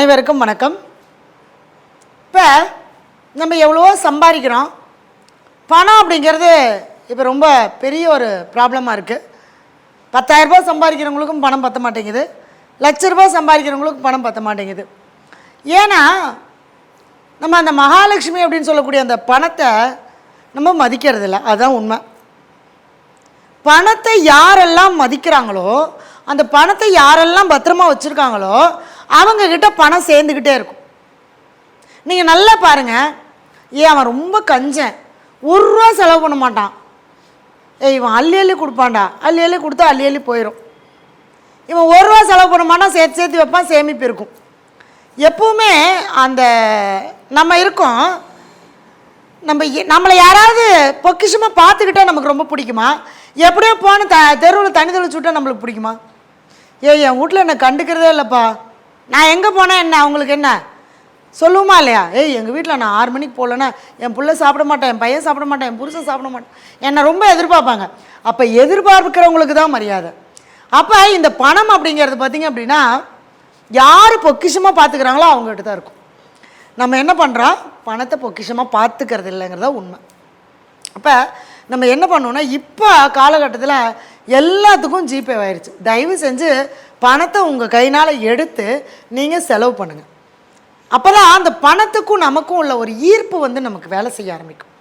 அனைவருக்கும் வணக்கம். இப்போ நம்ம எவ்வளவோ சம்பாதிக்கிறோம். பணம் அப்படிங்கிறது இப்போ ரொம்ப பெரிய ஒரு ப்ராப்ளமாக இருக்குது பத்தாயிரரூபா சம்பாதிக்கிறவங்களுக்கும் பணம் பத்த மாட்டேங்குது. லட்ச ரூபா சம்பாதிக்கிறவங்களுக்கும் பணம் பத்த மாட்டேங்குது. ஏன்னா நம்ம அந்த மகாலட்சுமி அப்படின்னு சொல்லக்கூடிய அந்த பணத்தை நம்ம மதிக்கிறதில்ல. அதுதான் உண்மை. பணத்தை யாரெல்லாம் மதிக்கிறாங்களோ அந்த பணத்தை யாரெல்லாம் பத்திரமா வச்சுருக்காங்களோ அவங்கக்கிட்ட பணம் சேர்ந்துக்கிட்டே இருக்கும். நீங்கள் நல்லா பாருங்கள் ஏன் அவன் ரொம்ப கஞ்சன். ஒரு ரூபா செலவு பண்ண மாட்டான். ஏய் இவன் அள்ளி அள்ளி கொடுப்பான்டா. அள்ளி அள்ளி கொடுத்தா அள்ளி அள்ளி போயிடும் இவன் ஒரு ரூபா செலவு பண்ண மாட்டான் சேர்த்து சேர்த்து வைப்பான் சேமிப்பு இருக்கும். எப்பவுமே அந்த நம்ம இருக்கோம். நம்ம நம்மளை யாராவது பொக்கிஷமாக பார்த்துக்கிட்டா நமக்கு ரொம்ப பிடிக்குமா? எப்படியோ போன த தெருவில் தனி தெளிச்சு விட்டா நம்மளுக்கு பிடிக்குமா? ஏய் என் வீட்டில் என்னை கண்டுக்கிறதே இல்லைப்பா. நான் எங்கே போனேன் என்ன? அவங்களுக்கு என்ன? சொல்லுவோமா இல்லையா? ஏய் எங்கள் வீட்டில் நான் ஆறு மணிக்கு போகலன்னா என் பிள்ளை சாப்பிட மாட்டேன் என் பையன் சாப்பிட மாட்டேன் என் புருஷன் சாப்பிட மாட்டேன். என்னை ரொம்ப எதிர்பார்ப்பாங்க. அப்போ எதிர்பார்க்கிறவங்களுக்கு தான் மரியாதை. அப்போ இந்த பணம் அப்படிங்கிறது பார்த்திங்க அப்படின்னா யார் பொக்கிஷமாக பார்த்துக்கிறாங்களோ அவங்ககிட்ட தான் இருக்கும். நம்ம என்ன பண்ணுறோம் பணத்தை பொக்கிஷமாக பார்த்துக்கிறது இல்லைங்கிறதா உண்மை. அப்போ நம்ம என்ன பண்ணோம்னா இப்போ காலகட்டத்தில் எல்லாத்துக்கும் ஜிபே ஆயிடுச்சு தயவு செஞ்சு பணத்தை உங்கள் கைனால் எடுத்து நீங்கள் செலவு பண்ணுங்கள் அப்போ தான் அந்த பணத்துக்கும் நமக்கும் உள்ள ஒரு ஈர்ப்பு வந்து நமக்கு வேலை செய்ய ஆரம்பிக்கும்.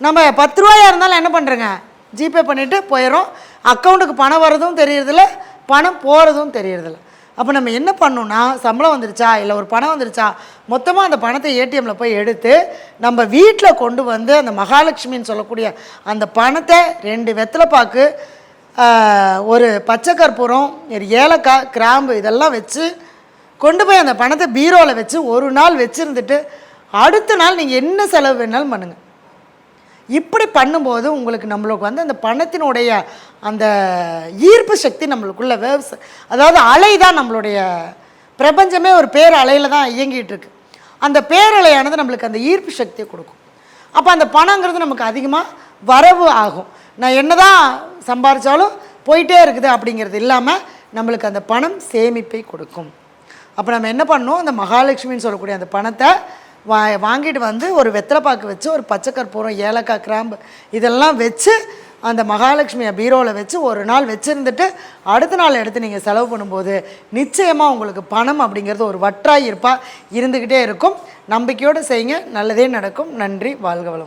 நம்ம பத்து ரூபாயாக இருந்தாலும் என்ன பண்ணுறேங்க ஜிபே பண்ணிவிட்டு போயிடும் அக்கௌண்ட்டுக்கு பணம் வர்றதும் தெரியறதில்ல பணம் போகிறதும் தெரியறதில்ல. அப்போ நம்ம என்ன பண்ணோன்னா சம்பளம் வந்துருச்சா இல்லை ஒரு பணம் வந்துருச்சா மொத்தமாக அந்த பணத்தை ஏடிஎம்மில் போய் எடுத்து நம்ம வீட்டில் கொண்டு வந்து அந்த மகாலட்சுமின்னு சொல்லக்கூடிய அந்த பணத்தை ரெண்டு வெத்தலை பாக்கு ஒரு பச்சை கற்பூரம் ஏலக்காய் கிராம்பு இதெல்லாம் வச்சு கொண்டு போய் அந்த பணத்தை பீரோவில் வச்சு ஒரு நாள் வச்சுருந்துட்டு அடுத்த நாள் நீங்கள் என்ன செலவு வேணாலும் பண்ணுங்கள் இப்படி பண்ணும்போது உங்களுக்கு நம்மளுக்கு வந்து அந்த பணத்தினுடைய அந்த ஈர்ப்பு சக்தி நம்மளுக்குள்ள வேவ்ஸ் அதாவது அலை தான் நம்மளுடைய பிரபஞ்சமே ஒரு பேர் அலையில் தான் இயங்கிட்டு இருக்கு. அந்த பேரலையானது நம்மளுக்கு அந்த ஈர்ப்பு சக்தியை கொடுக்கும். அப்போ அந்த பணங்கிறது நமக்கு அதிகமாக வரவு ஆகும். நான் என்னதான் சம்பாரித்தாலும் போயிட்டே இருக்குது அப்படிங்கிறது இல்லாமல் நம்மளுக்கு அந்த பணம் சேமிப்பை கொடுக்கும். அப்போ நம்ம என்ன பண்ணோம் அந்த மகாலட்சுமின்னு சொல்லக்கூடிய அந்த பணத்தை வா வாங்கிட்டு வந்து ஒரு வெத்தலைப்பாக்கு வச்சு ஒரு பச்சை கற்பூரம் ஏலக்காய் கிராம்பு இதெல்லாம் வச்சு அந்த மகாலட்சுமியை பீரோவில் வச்சு ஒரு நாள் வச்சுருந்துட்டு அடுத்த நாள் எடுத்து நீங்கள் செலவு பண்ணும்போது நிச்சயமாக உங்களுக்கு பணம் அப்படிங்கிறது ஒரு வற்றாய் இருப்பாக இருந்துக்கிட்டே இருக்கும். நம்பிக்கையோடு செய்யுங்க. நல்லதே நடக்கும். நன்றி. வாழ்க வளம்